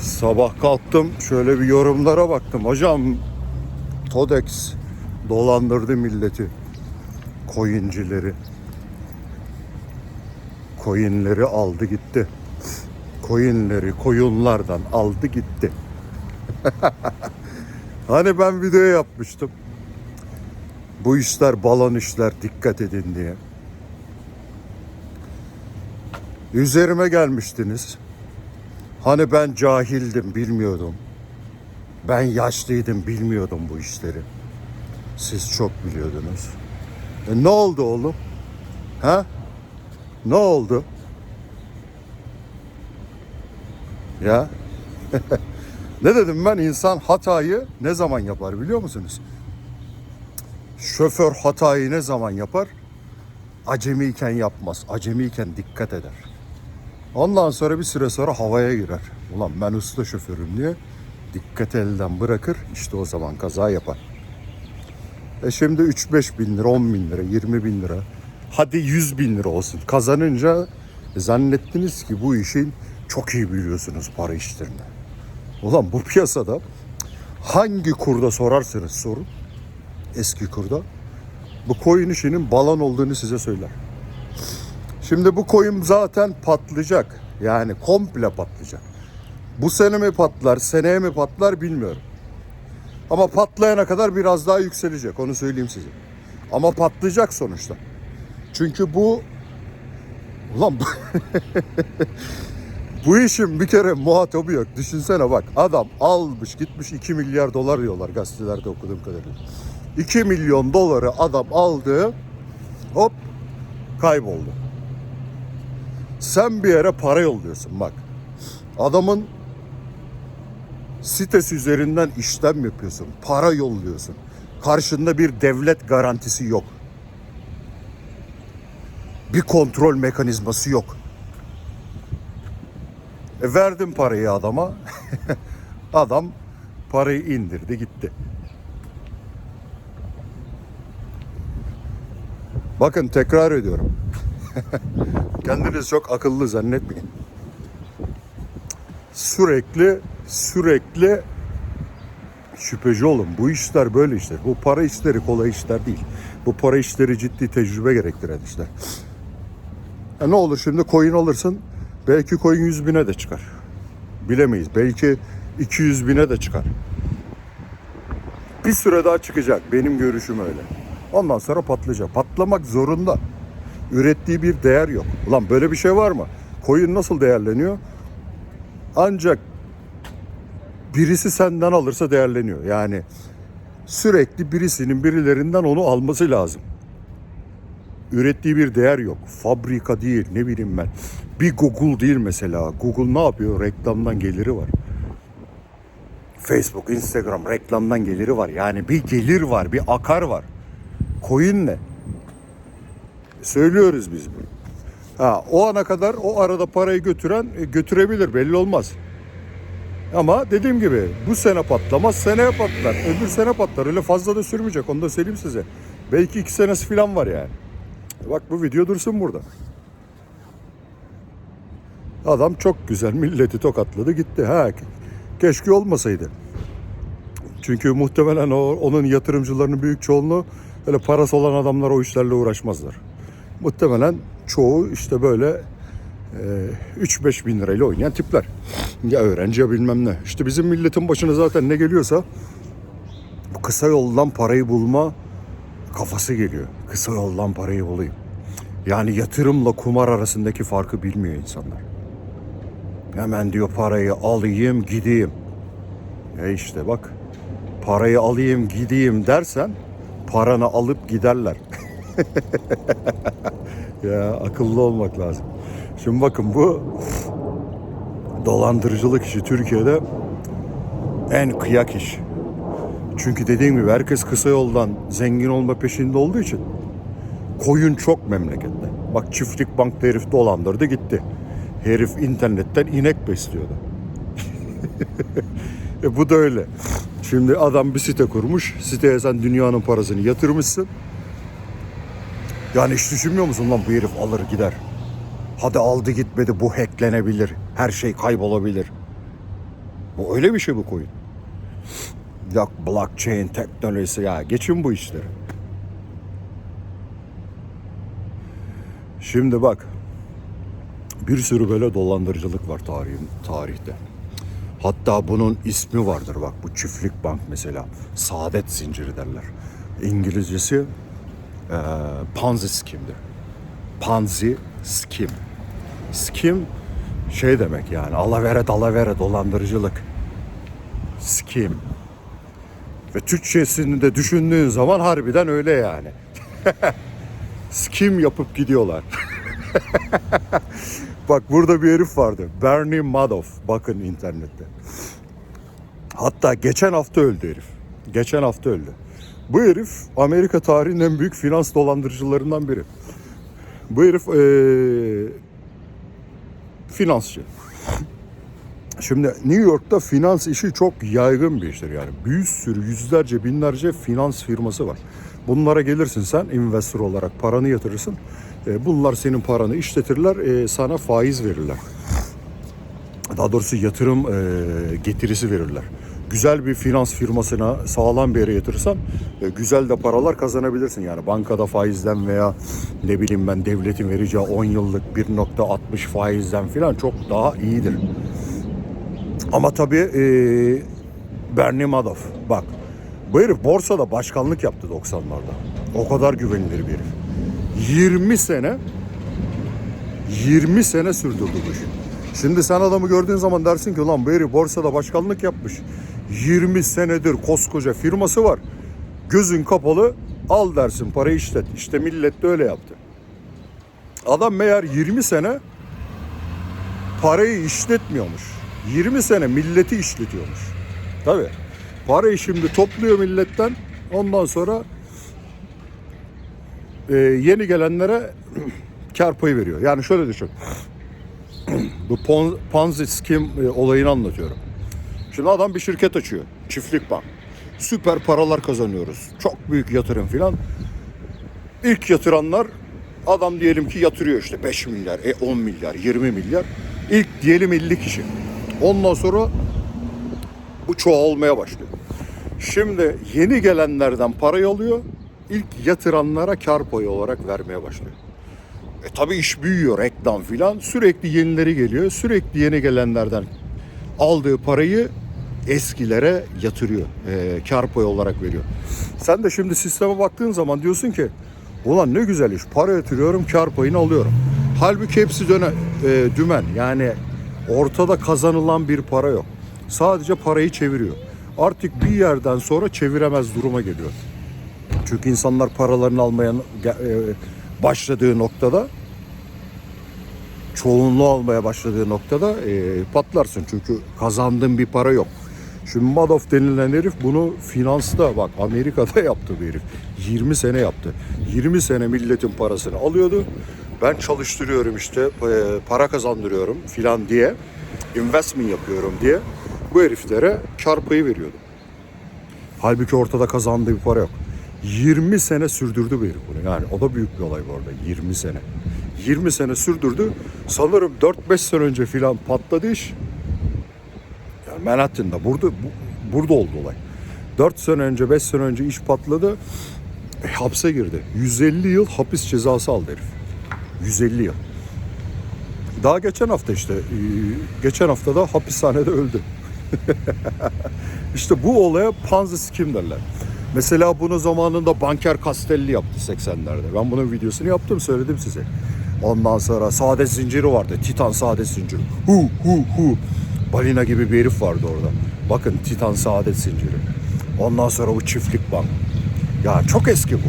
Sabah kalktım şöyle bir yorumlara baktım. Hocam Todex dolandırdı milleti. Coincileri. Coinleri aldı gitti. Coinleri koyunlardan aldı gitti. hani ben video yapmıştım. Bu işler balon işler dikkat edin diye. Üzerime gelmiştiniz. Hani ben cahildim, bilmiyordum. Ben yaşlıydım, bilmiyordum bu işleri. Siz çok biliyordunuz. E ne oldu oğlum? Ha? Ne oldu? Ya? ne dedim ben? İnsan hatayı ne zaman yapar biliyor musunuz? Şoför hatayı ne zaman yapar? Acemiyken yapmaz. Acemiyken dikkat eder. Ondan sonra bir süre sonra havaya girer. Ulan ben usta şoförüm diye dikkat elden bırakır. işte o zaman kaza yapar. E şimdi 3-5 bin lira, 10 bin lira, 20 bin lira. Hadi 100 bin lira olsun. Kazanınca zannettiniz ki bu işin çok iyi biliyorsunuz para işlerini. Ulan bu piyasada hangi kurda sorarsanız sorun eski kurda bu koyun işinin balon olduğunu size söyler. Şimdi bu koyun zaten patlayacak. Yani komple patlayacak. Bu sene mi patlar, seneye mi patlar bilmiyorum. Ama patlayana kadar biraz daha yükselecek. Onu söyleyeyim size. Ama patlayacak sonuçta. Çünkü bu Ulan bu... işin bir kere muhatabı yok. Düşünsene bak adam almış gitmiş 2 milyar dolar diyorlar gazetelerde okuduğum kadarıyla. 2 milyon doları adam aldı hop kayboldu. Sen bir yere para yolluyorsun bak. Adamın sitesi üzerinden işlem yapıyorsun. Para yolluyorsun. Karşında bir devlet garantisi yok. Bir kontrol mekanizması yok. E verdim parayı adama. Adam parayı indirdi gitti. Bakın tekrar ediyorum. Kendinizi çok akıllı zannetmeyin. Sürekli sürekli şüpheci olun. Bu işler böyle işler. Bu para işleri kolay işler değil. Bu para işleri ciddi tecrübe gerektiren işler. E ne olur şimdi coin alırsın. Belki coin 100 bine de çıkar. Bilemeyiz. Belki 200 bine de çıkar. Bir süre daha çıkacak. Benim görüşüm öyle. Ondan sonra patlayacak. Patlamak zorunda. Ürettiği bir değer yok. Ulan böyle bir şey var mı? Coin nasıl değerleniyor? Ancak birisi senden alırsa değerleniyor. Yani sürekli birisinin birilerinden onu alması lazım. Ürettiği bir değer yok. Fabrika değil ne bileyim ben. Bir Google değil mesela. Google ne yapıyor? Reklamdan geliri var. Facebook, Instagram reklamdan geliri var. Yani bir gelir var, bir akar var. Coin ne? Söylüyoruz biz bunu. Ha, o ana kadar o arada parayı götüren e, götürebilir belli olmaz. Ama dediğim gibi bu sene patlamaz seneye patlar. Öbür sene patlar. Öyle fazla da sürmeyecek onu da söyleyeyim size. Belki iki senesi falan var yani. Bak bu video dursun burada. Adam çok güzel milleti tokatladı gitti. Ha keşke olmasaydı. Çünkü muhtemelen o, onun yatırımcılarının büyük çoğunluğu öyle parası olan adamlar o işlerle uğraşmazlar. Muhtemelen çoğu işte böyle e, 3-5 bin lirayla oynayan tipler. Ya öğrenci ya bilmem ne. İşte bizim milletin başına zaten ne geliyorsa bu kısa yoldan parayı bulma kafası geliyor. Kısa yoldan parayı bulayım. Yani yatırımla kumar arasındaki farkı bilmiyor insanlar. Hemen diyor parayı alayım gideyim. E işte bak parayı alayım gideyim dersen paranı alıp giderler. ya akıllı olmak lazım. Şimdi bakın bu dolandırıcılık işi Türkiye'de en kıyak iş. Çünkü dediğim gibi herkes kısa yoldan zengin olma peşinde olduğu için koyun çok memlekette. Bak çiftlik bankta herif dolandırdı gitti. Herif internetten inek besliyordu. e bu da öyle. Şimdi adam bir site kurmuş. Siteye sen dünyanın parasını yatırmışsın. Yani hiç düşünmüyor musun lan bu herif alır gider. Hadi aldı gitmedi bu hacklenebilir. Her şey kaybolabilir. Bu öyle bir şey bu coin. Yok blockchain teknolojisi ya geçin bu işleri. Şimdi bak bir sürü böyle dolandırıcılık var tarihin, tarihte. Hatta bunun ismi vardır bak bu çiftlik bank mesela. Saadet zinciri derler. İngilizcesi eee Ponzi scheme'dir. Ponzi scheme. Scheme şey demek yani alavere dalavere dolandırıcılık. Scheme. Ve Türkçesini de düşündüğün zaman harbiden öyle yani. Skim yapıp gidiyorlar. Bak burada bir herif vardı. Bernie Madoff. Bakın internette. Hatta geçen hafta öldü herif. Geçen hafta öldü. Bu herif Amerika tarihinin en büyük finans dolandırıcılarından biri. Bu herif eee, finansçı. Şimdi New York'ta finans işi çok yaygın bir iştir yani. Bir sürü yüzlerce binlerce finans firması var. Bunlara gelirsin sen investor olarak paranı yatırırsın. Bunlar senin paranı işletirler, sana faiz verirler. Daha doğrusu yatırım getirisi verirler. Güzel bir finans firmasına sağlam bir yere yatırırsan e, güzel de paralar kazanabilirsin. Yani bankada faizden veya ne bileyim ben devletin vereceği 10 yıllık 1.60 faizden falan çok daha iyidir. Ama tabii e, Bernie Madoff bak bu herif borsada başkanlık yaptı 90'larda. O kadar güvenilir bir herif. 20 sene 20 sene sürdürdü bu işi. Şimdi sen adamı gördüğün zaman dersin ki lan bu herif borsada başkanlık yapmış. 20 senedir koskoca firması var. Gözün kapalı al dersin parayı işlet. İşte millet de öyle yaptı. Adam meğer 20 sene parayı işletmiyormuş. 20 sene milleti işletiyormuş. Tabii. Parayı şimdi topluyor milletten. Ondan sonra e, yeni gelenlere kar payı veriyor. Yani şöyle düşün. Bu Pon- Ponzi scheme e, olayını anlatıyorum. Şimdi adam bir şirket açıyor. Çiftlik bank. Süper paralar kazanıyoruz. Çok büyük yatırım filan. İlk yatıranlar adam diyelim ki yatırıyor işte 5 milyar, e 10 milyar, 20 milyar. İlk diyelim 50 kişi. Ondan sonra bu çoğalmaya başlıyor. Şimdi yeni gelenlerden parayı alıyor. İlk yatıranlara kar payı olarak vermeye başlıyor. E tabi iş büyüyor reklam filan. Sürekli yenileri geliyor. Sürekli yeni gelenlerden aldığı parayı eskilere yatırıyor. E, kar payı olarak veriyor. Sen de şimdi sisteme baktığın zaman diyorsun ki ulan ne güzel iş para yatırıyorum kar payını alıyorum. Halbuki hepsi döne, e, dümen yani ortada kazanılan bir para yok. Sadece parayı çeviriyor. Artık bir yerden sonra çeviremez duruma geliyor. Çünkü insanlar paralarını almaya e, başladığı noktada çoğunluğu almaya başladığı noktada e, patlarsın. Çünkü kazandığın bir para yok. Şimdi Madoff denilen herif bunu finansta bak Amerika'da yaptı bir herif. 20 sene yaptı. 20 sene milletin parasını alıyordu. Ben çalıştırıyorum işte e, para kazandırıyorum filan diye investment yapıyorum diye bu heriflere kar payı veriyordu. Halbuki ortada kazandığı bir para yok. 20 sene sürdürdü bu herif bunu. Yani o da büyük bir olay bu arada. 20 sene. 20 sene sürdürdü. Sanırım 4-5 sene önce filan patladı iş. Manhattan'da burada bu- burada oldu olay. 4 sene önce 5 sene önce iş patladı. E, hapse girdi. 150 yıl hapis cezası aldı herif. 150 yıl. Daha geçen hafta işte e, geçen hafta da hapishanede öldü. İşte bu olaya Ponzi scheme derler. Mesela bunu zamanında Banker Castelli yaptı 80'lerde. Ben bunun videosunu yaptım söyledim size. Ondan sonra saadet zinciri vardı. Titan saadet zinciri. Hu hu hu. Balina gibi bir herif vardı orada. Bakın Titan saadet zinciri. Ondan sonra bu çiftlik bank. Ya çok eski bu.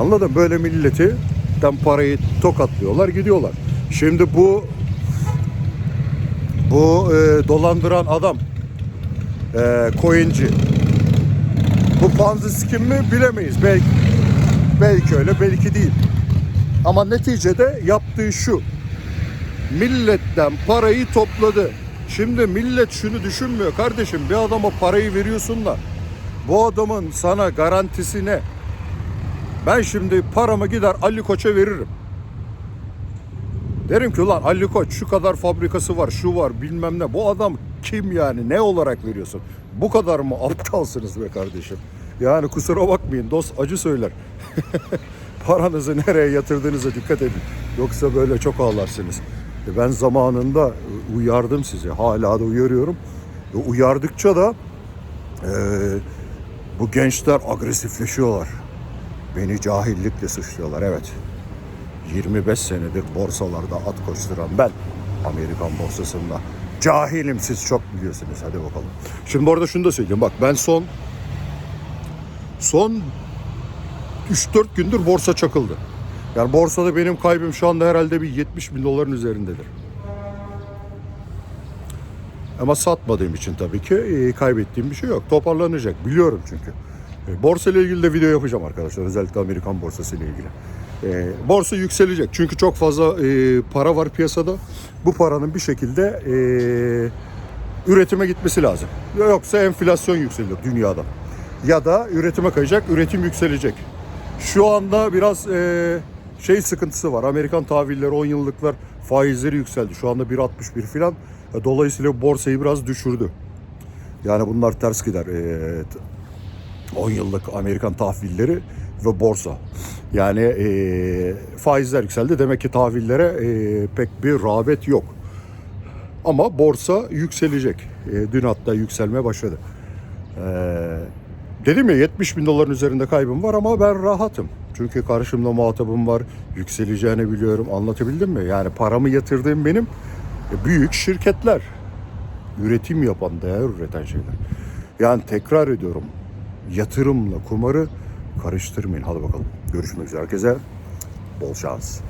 Anladın? Böyle milleti parayı tokatlıyorlar gidiyorlar. Şimdi bu bu e, dolandıran adam e, coinci. Bu Ponzi scheme mi bilemeyiz. Belki belki öyle belki değil. Ama neticede yaptığı şu. Milletten parayı topladı. Şimdi millet şunu düşünmüyor kardeşim bir adama parayı veriyorsun da bu adamın sana garantisi ne? Ben şimdi paramı gider Ali Koç'a veririm. Derim ki ulan Ali Koç şu kadar fabrikası var, şu var bilmem ne. Bu adam Kim yani? Ne olarak veriyorsun? Bu kadar mı aptalsınız be kardeşim? Yani kusura bakmayın dost acı söyler. Paranızı nereye yatırdığınıza dikkat edin. Yoksa böyle çok ağlarsınız. E Ben zamanında uyardım sizi. Hala da uyarıyorum. E Uyardıkça da e, bu gençler agresifleşiyorlar. Beni cahillikle suçluyorlar. Evet. 25 senedir borsalarda at koşturan ben Amerikan borsasında cahilim siz çok biliyorsunuz hadi bakalım. Şimdi bu arada şunu da söyleyeyim bak ben son son 3-4 gündür borsa çakıldı. Yani borsada benim kaybım şu anda herhalde bir 70 bin doların üzerindedir. Ama satmadığım için tabii ki e, kaybettiğim bir şey yok. Toparlanacak biliyorum çünkü. E, Borsa ile ilgili de video yapacağım arkadaşlar. Özellikle Amerikan borsası ile ilgili. E, borsa yükselecek. Çünkü çok fazla e, para var piyasada. Bu paranın bir şekilde e, üretime gitmesi lazım. Yoksa enflasyon yükselir dünyada. Ya da üretime kayacak, üretim yükselecek. Şu anda biraz e, şey sıkıntısı var. Amerikan tahvilleri 10 yıllıklar faizleri yükseldi. Şu anda 1.61 falan. E, Dolayısıyla borsayı biraz düşürdü. Yani bunlar ters gider. E, t- 10 yıllık Amerikan tahvilleri ve borsa. Yani e, faizler yükseldi. Demek ki tahvillere e, pek bir rağbet yok. Ama borsa yükselecek. E, dün hatta yükselmeye başladı. Ee, dedim ya 70 bin doların üzerinde kaybım var ama ben rahatım. Çünkü karşımda muhatabım var. Yükseleceğini biliyorum. Anlatabildim mi? Yani paramı yatırdığım benim e, büyük şirketler. Üretim yapan, değer üreten şeyler. Yani tekrar ediyorum. Yatırımla kumarı karıştırmayın. Hadi bakalım. Görüşmek üzere herkese. Bol şans.